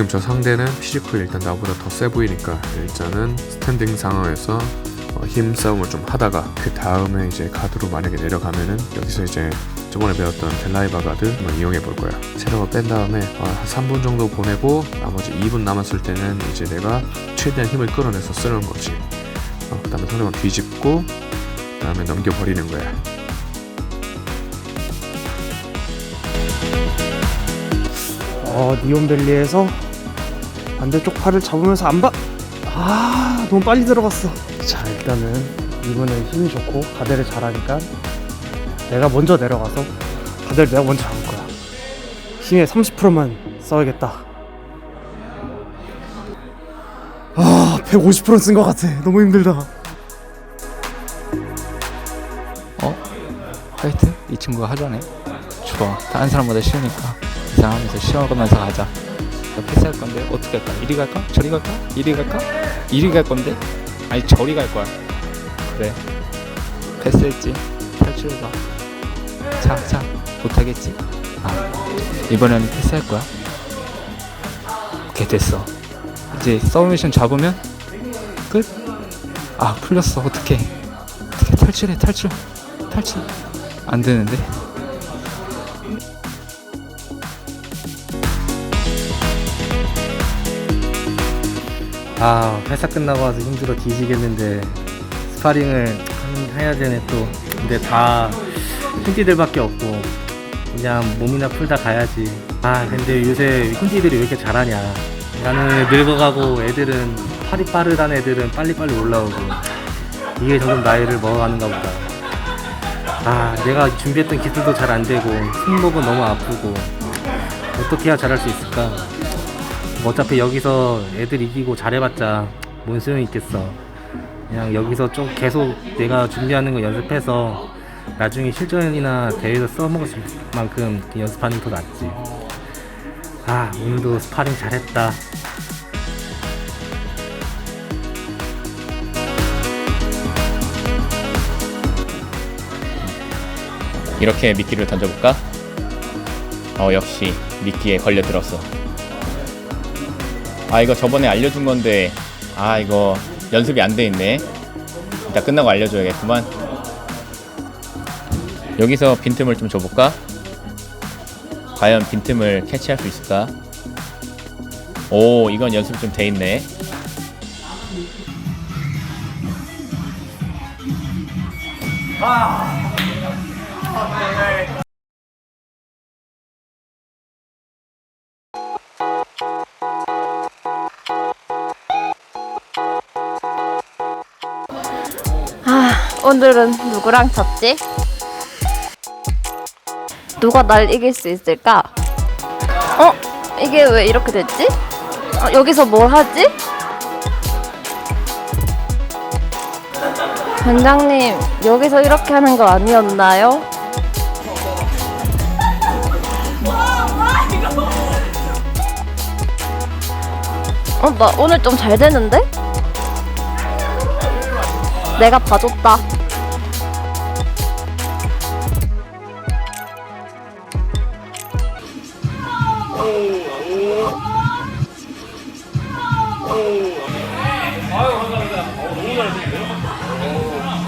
지금 저 상대는 피지컬이 일단 나보다 더 세 보이니까 일단은 스탠딩 상황에서 어, 힘 싸움을 좀 하다가 그 다음에 이제 가드로 만약에 내려가면은 여기서 이제 저번에 배웠던 델라이바 가드 한번 이용해 볼 거야. 체력을 뺀 다음에 어, 한 3분 정도 보내고 나머지 2분 남았을 때는 이제 내가 최대한 힘을 끌어내서 쓰는 거지. 어, 그 다음에 상대방 뒤집고 그 다음에 넘겨버리는 거야. 어, 니온밸리에서 반대쪽 팔을 잡으면서 안 봐. 아, 너무 빨리 들어갔어. 자, 일단은 이분은 힘이 좋고 가드를 잘하니까 내가 먼저 내려가서 가드를 내가 먼저 잡을 거야. 힘의 30%만 써야겠다. 아, 150%쓴 것 같아. 너무 힘들다. 어? 화이트? 이 친구가 하자네. 좋아. 다른 사람보다 쉬우니까 이 사람 하면서 쉬어가면서 가자. 너 패스할 건데 어떻게 할까? 이리 갈까? 저리 갈까? 이리 갈까? 이리 갈 건데? 아니 저리 갈 거야. 그래. 패스했지. 탈출해봐. 자, 자. 못하겠지? 아, 이번에는 패스할 거야. 오케이 됐어. 이제 서브미션 잡으면 끝. 아 풀렸어. 어떻게? 어떻게 탈출해? 탈출. 탈출 안 되는데 아 회사 끝나고 와서 힘들어 뒤지겠는데 스파링을 한- 해야 되네 또. 근데 다 흰띠들밖에 없고 그냥 몸이나 풀다 가야지. 아 근데 요새 흰띠들이 왜 이렇게 잘하냐. 나는 늙어가고 애들은 팔이 빠르다는 애들은 빨리빨리 올라오고 이게 점점 나이를 먹어가는가 보다. 아 내가 준비했던 기술도 잘 안 되고 승복은 너무 아프고 어떻게 해야 잘할 수 있을까? 뭐 어차피 여기서 애들 이기고 잘해봤자 뭔 소용이 있겠어. 그냥 여기서 좀 계속 내가 준비하는 거 연습해서 나중에 실전이나 대회에서 써먹을 만큼 그 연습하는 게 더 낫지. 아, 오늘도 스파링 잘했다. 이렇게 미끼를 던져볼까? 어 역시 미끼에 걸려들었어 아 이거 저번에 알려준 건데 아 이거 연습이 안 돼 있네 이따 끝나고 알려줘야겠구만 여기서 빈틈을 좀 줘볼까? 과연 빈틈을 캐치할 수 있을까? 오 이건 연습이 좀 돼 있네 아, 오늘은 누구랑 쳤지? 누가 날 이길 수 있을까? 어? 이게 왜 이렇게 됐지? 어, 여기서 뭘 하지? 원장님, 여기서 이렇게 하는 거 아니었나요? 어, 나 오늘 좀 잘 되는데? 내가 봐줬다.